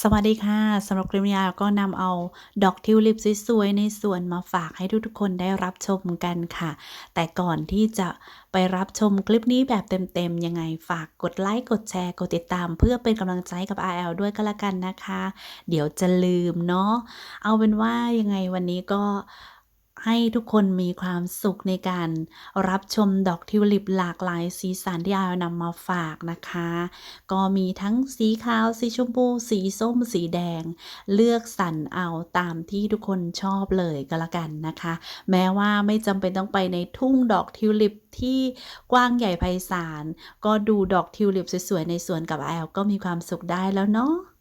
สวัสดีค่ะสำหรับคลิปนี้ก็นำเอาดอกทิวลิปสวยๆในสวนมาฝากให้ทุกๆคนได้รับชมกันค่ะ แต่ก่อนที่จะไปรับชมคลิปนี้แบบเต็มๆยังไงฝากกดไลค์กดแชร์กดติดตาม เพื่อเป็นกำลังใจกับ RL ด้วยก็แล้วกันนะคะ เดี๋ยวจะลืมเนาะเอาเป็นว่ายังไงวันนี้ก็ ให้ทุกคนมีความสุขในการรับชมดอกทิวลิปหลากหลายสีสันที่อานำมาฝากนะคะ ก็มีทั้งสีขาว สีชมพู สีส้ม สีแดง เลือกสรรเอาตามที่ทุกคนชอบเลยก็แล้วกันนะคะ แม้ว่าไม่จำเป็นต้องไปในทุ่งดอกทิวลิปที่กว้างใหญ่ไพศาล ก็ดูดอกทิวลิปสวยๆในสวนกับแอลก็มีความสุขได้แล้วเนาะ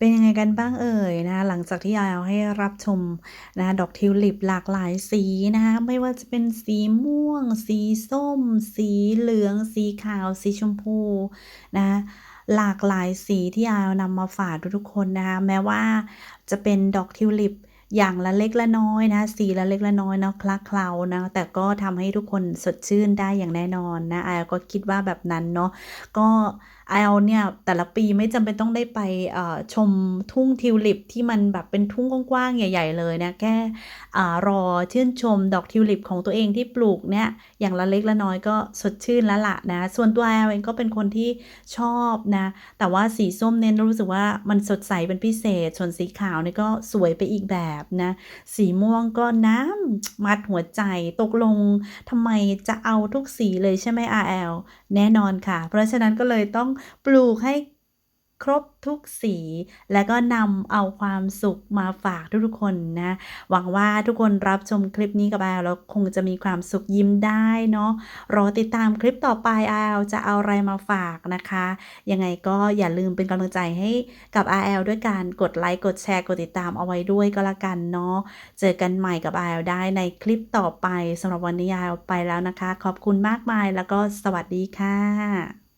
เป็นยังไงกันบ้างเอ่ยนะคะหลังจากที่เอาให้รับชมนะคะดอกทิวลิปหลากหลายสีนะคะไม่ว่าจะเป็นสีม่วง สีส้ม สีเหลือง สีขาว สีชมพูนะคะหลากหลายสีที่อานำมาฝากทุกๆคนนะคะแม้ว่าจะเป็นดอกทิวลิปอย่างละเล็กละน้อยนะสีละเล็กละน้อยเนาะคละเคล้านะแต่ก็ทำให้ทุกคนสดชื่นได้อย่างแน่นอนนะอายก็คิดว่าแบบนั้นเนาะก็ ไอเอาเนี่ยแต่ละปีไม่จำเป็นต้องได้ไปชมทุ่งทิวลิปที่มันแบบเป็นทุ่งกว้างๆใหญ่ ๆ เลยนะแค่อ่ารอชื่นชมดอกทิวลิปของตัวเองที่ปลูกเนี่ยอย่างละเล็กละน้อยก็สดชื่นแล้วล่ะนะ ส่วนตัวแอลเองก็เป็นคนที่ชอบนะแต่ว่าสีส้มเนี่ยรู้สึกว่ามันสดใสเป็นพิเศษ ส่วนสีขาวนี่ก็สวยไปอีกแบบนะสีม่วงก็น้ำมัดหัวใจตกลงทำไมจะเอาทุกสีเลยใช่ไหม RL แน่นอนค่ะ เพราะฉะนั้นก็เลยต้องปลูกให้ครบทุกสี และก็นำเอาความสุขมาฝากทุกๆคนนะ หวังว่าทุกคนรับชมคลิปนี้กับแอลแล้วคงจะมีความสุขยิ้มได้เนาะรอติดตามคลิปต่อไปแอลจะเอาอะไรมาฝากนะคะ ยังไงก็อย่าลืมเป็นกำลังใจให้กับ RL ด้วยการกดไลค์กดแชร์กดติดตามเอาไว้ด้วยก็แล้วกันเนาะเจอกันใหม่กับ RL ได้ในคลิปต่อไปสำหรับวันนี้ RL ไปแล้วนะคะ ขอบคุณมากมายแล้วก็สวัสดีค่ะ